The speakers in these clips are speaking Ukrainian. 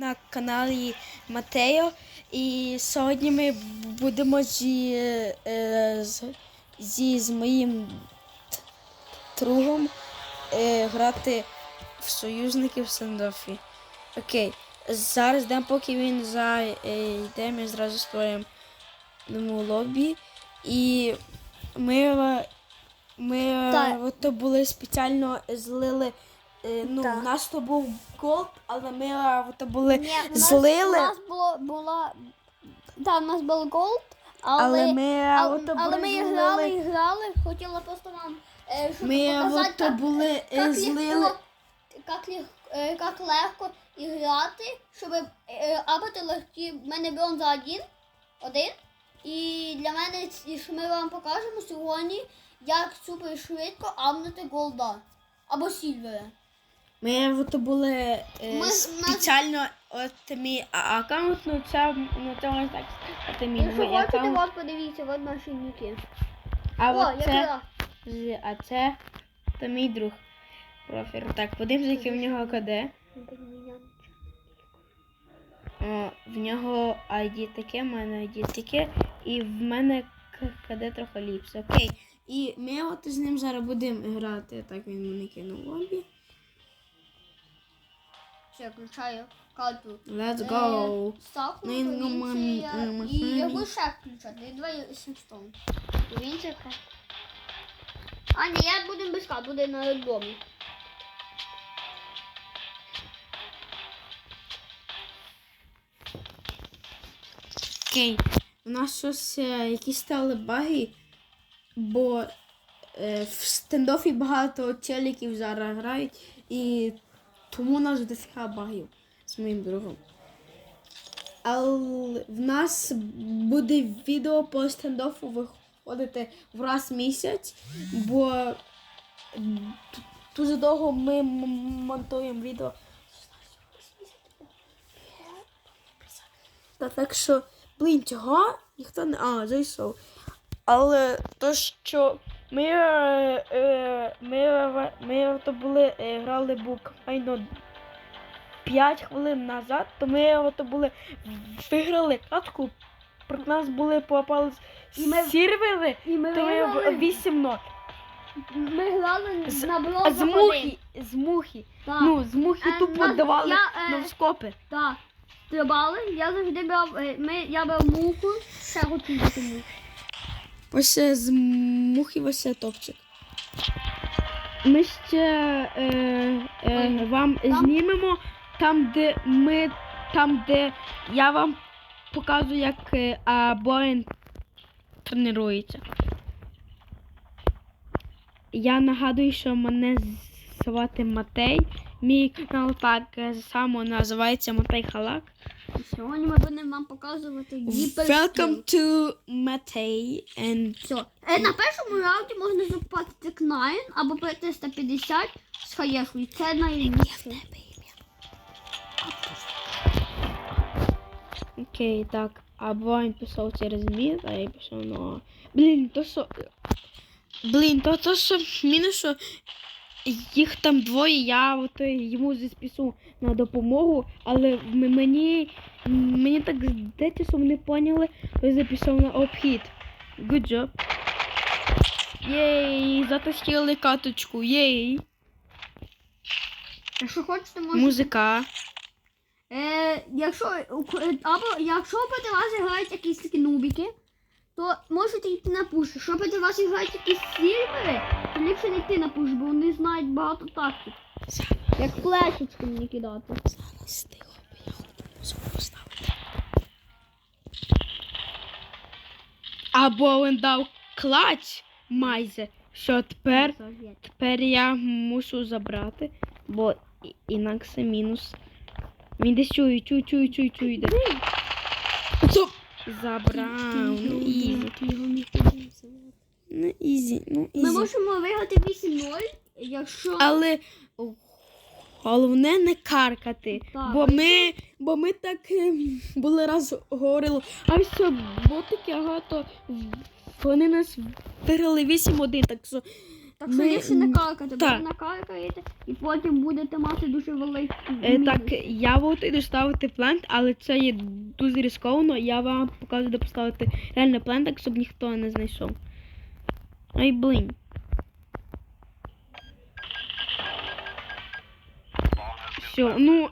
на каналі Матео. І сьогодні ми будемо зі, е, з, зі з моїм другом е, грати в союзників в Сендофі. Окей. Зараз йдемо, поки він зайде, ми зразу створимо лобі. І ми, е, ми е, то були спеціально злили. Е, Ну, Так. в нас то був голд, але ми е, то були Ні, в нас, злили. У нас було, була... Да, у нас був голд, але, Але ми, е, але, ото але ми злили. грали і грали. Хотіла просто вам е, щоб Ми е, показати, ото були е, як, злили. легко, як, лег- е, як легко і грати, щоб е, абати легкі. В мене бронза один, один. І для мене, і що ми вам покажемо сьогодні, як супер швидко абнути голда. Або сільвера. Ми ото були е, Ми- спеціально от мій аккаунт, ну це ну це можна так сказати, мій Якщо новий хочете, аккаунт. от подивіться, от наші ніки. А О, от я це, з- а це то мій друг. Профір. Так, подивимося, яке в нього КД. О, в нього ID таке, в мене ID таке, і в мене К- КД трохи ліпше. Окей. І ми от з ним зараз будемо грати. Так він мене кинув в лобі. Включаю карту. Let's Е, go. Ставку, Ну, і ну, провінція, і мам, яку ще включати? Давай Сімстон. Провінція. ка- А, ні, я буду без карт, буде на альбомі. Окей. У нас щось е, якісь стали баги, бо е, в стендофі багато челіків зараз грають, і тому у нас дофіга багів з моїм другом. Але в нас буде відео по стендофу виходити в раз місяць, бо дуже довго ми монтуємо відео. Та так що, блін, чого ніхто не. А, зайшов. Але то, що ми, е, е, ми, е, ми то були, е, грали буквально 5 хвилин назад, то ми ото були виграли катку. Проти нас були попали І ми- сервери, І ми то ми 8-0. Ми грали З- на бронзу з мухи, з мухи. Так, Ну, з мухи Е, тупо нас- давали я, е, новскопи. так. Стрибали, я завжди брав, ми, я брав муку, ще бути муку. Ось е, з мухи ось це топчик. Ми ще е, е, вам там? знімемо там, де ми, там, де я вам показую, як е, Боїн тренується. Я нагадую, що мене звати Матей. Мій канал так е, само називається Матей Халак. Сьогодні ми будемо вам показувати гіперскіл. Welcome to Matei and Все. Е, на першому раунді можна запустити Кнайн або пройти 150 з хаєшкою. Це найбільше. Окей, так. Або він пішов через мід, а я пішов на. Блін, то що. Блін, то то що мінус, що їх там двоє, я от йому заспісу на допомогу, але мені, мені так здається, що вони поняли, що я записав на обхід. Good job. Єй, затащили каточку, єй. Якщо хочете, можете. Музика. Е, якщо, або якщо проти вас грають якісь такі нубіки, то можете йти на пуш. Якщо проти вас грають якісь сільвери, то ліпше не йти на пуш, бо вони знають багато тактик. Як флешечки мені кидати. Зараз тихо, бо я хочу музику поставити. Або він дав клач майже, що тепер, тепер я мушу забрати, бо інакше мінус. Він десь чує, чує, чує, чує, чує. Де. Стоп! Забрав. Ну ізі. Ну ізі, ну Ми можемо виграти 8-0, якщо. Але головне не каркати. Так. Бо ми, бо ми так е, були раз говорили, а все, ботики, ага, то вони нас виграли 8-1, так що Так що ліпше не какати, бо накакаєте і потім будете мати дуже великий Е, мінус. так, я буду ставити плент, але це є дуже ризиковано. Я вам покажу, де поставити реально плент, так щоб ніхто не знайшов. Ай, блин. Все, ну.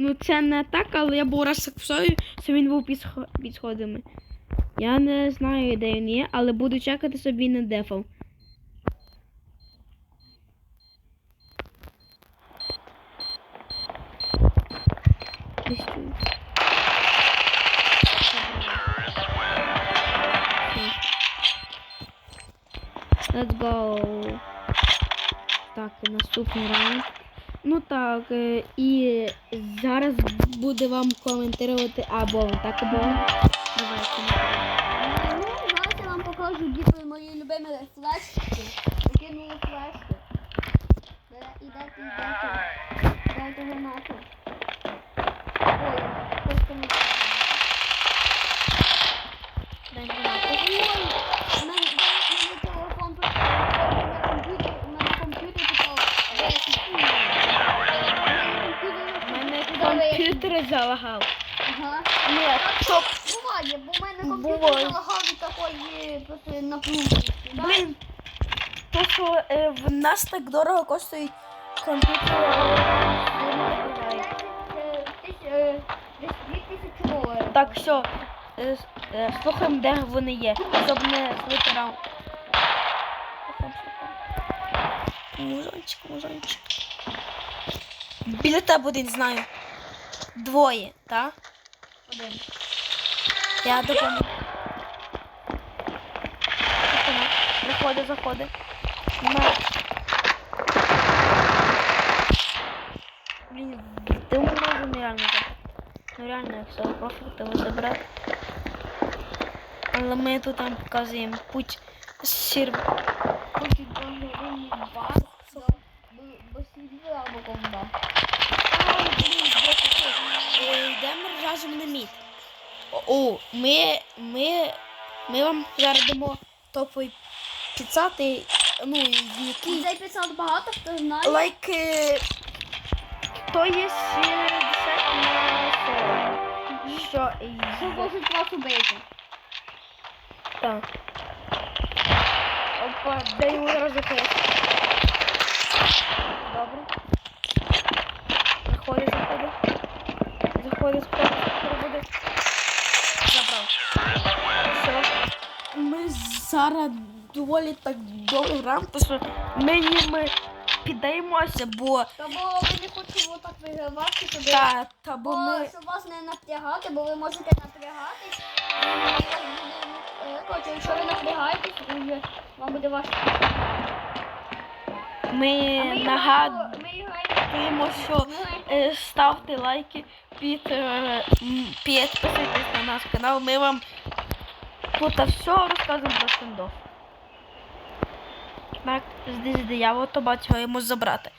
Ну це не так, але я був раз сою, що він був під, схо- під сходами. Я не знаю, де він є, але буду чекати, щоб він не дефав. Let's go. Так, наступний раунд. Ну так, е, і зараз буде вам коментувати або так, або. Давайте. Ну, зараз я вам покажу діти мої любимі флешки. Закинули флешки. Де ідете, ідете. Дайте гранату. Комп'ютер залагав. Ага. Ні, стоп. Буває, бо в мене комп'ютер Буває. залагав від такої просто напруженості. да? Блін. То, що е, в нас так дорого коштують комп'ютери. я не вибираю. Десь, е, Десь 2000 доларів. Так, все. Е, с- е, Слухаємо, де вони є, щоб не слити раунд. Музончик. Біля тебе один знаю. Двоє, так? Один. Я допоможу. Заходи, заходи. На. Блін, ти можу нереально забрати. Ну реально, якщо ви просто хотіли забрати. Але ми тут там показуємо путь сір. Хоч і договорений бар, бо- бо або комба. Е, Йдемо разом на мід. О, ми, ми, ми вам зараз дамо топовий 50, ну, який Цей 500 багато хто знає. Лайк. е, То є 60 на 40. Що Що можуть вас убити. Так. Опа, дай йому зараз. Добре. Заходи, заходи. Заходи, заходи. Забрав. Все. Ми зараз доволі так довго граємо, тому що ми ніби піддаємося, бо Та бо ви не хочете отак вигравати, щоб, та, та бо бо, ми. щоб вас не напрягати, бо ви можете напрягатись. Буде, е, Коротше, якщо ви напрягаєтесь, вам буде важко. Ми ми нагадуємо. Дякуємо, що е, ставте лайки, під, е, підписуйтесь на наш канал. Ми вам тут все розказуємо про стендов. Так, здесь диявол, то бачимо йому забрати.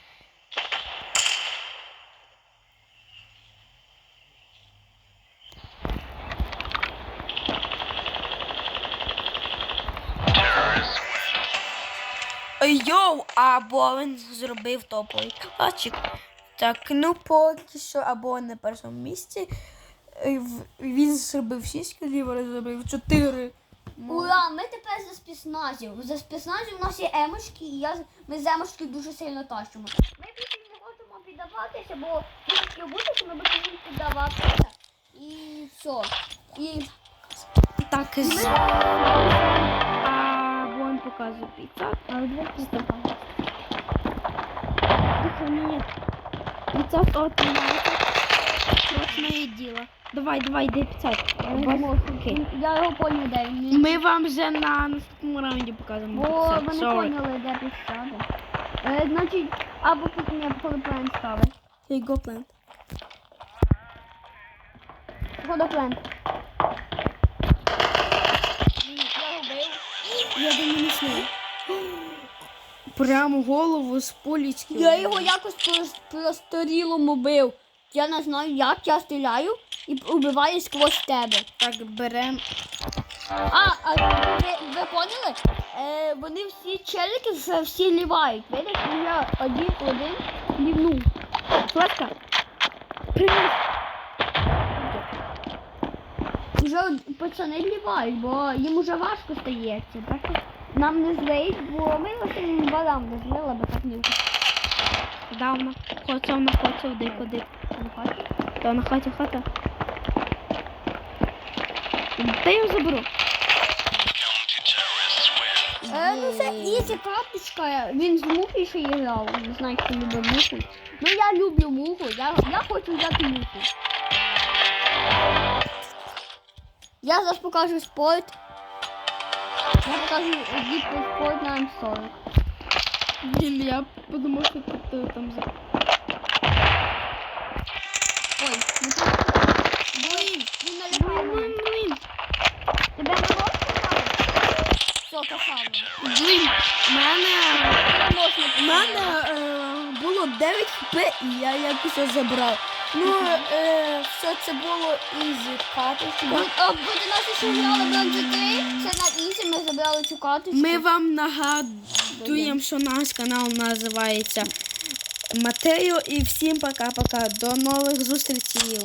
Йоу, або він зробив топовий клачик. Так, ну поки що або на першому місці. Він зробив 6 кілів, зробив 4. Ура, ми тепер за спецназів. За спецназів у нас є емочки, і я, ми з емочки дуже сильно тащимо. Ми більше не хочемо піддаватися, бо тільки бути, ми будемо піддаватися. І все. І Так, і з... а вон показує 50. але дві підстави. Тихо, ні. 50 отримається. Срочне діло. Давай, давай, йди 50. Я не можу. Окей. Я його поняв, де він. Ми вам вже на наступному раунді покажемо. Бо 50. ви не Sorry. поняли, де підстави. Е, значить, або потім я коли план ставить. You go, plant. Хода Я думаю, не знаю. Прямо голову з полічки. Я його якось прос- просторілому бив. Я не знаю, як я стріляю і убиваю сквозь тебе. Так, берем. А, а ви, ви поняли? Е, вони всі челики всі лівають. Видиш, я один один лівнув. Флешка. Привіт. Вже пацани лівають, бо їм уже важко стається. Так нам не злить, бо ми лише балам не злили, бо так не Давно. Хоцав на хоцав, дико, дико. виходить. Та на хаті хата. Та я його заберу. Е, ну це ізі карточка. Він з мухи ще грав. Не знаю, хто любить муху. Ну я люблю муху. Я, я хочу взяти муху. Я зараз покажу спорт. Я покажу дітку спорт на М40. Блін, я подумав, що ти там за. Ой, ну тут... Блін, він налягає. Блін, блін. Тебе не можна? Все, касавно. Блін, в мене. У мене е, було 9 хп і я якось забрав. Ну, е, все це було ізі каточка. Ви нас ще грали МГ3, це на ізі, ми забрали цю карточку. Ми вам нагадуємо, що наш канал називається Матео. І всім пока-пока. До нових зустрічей.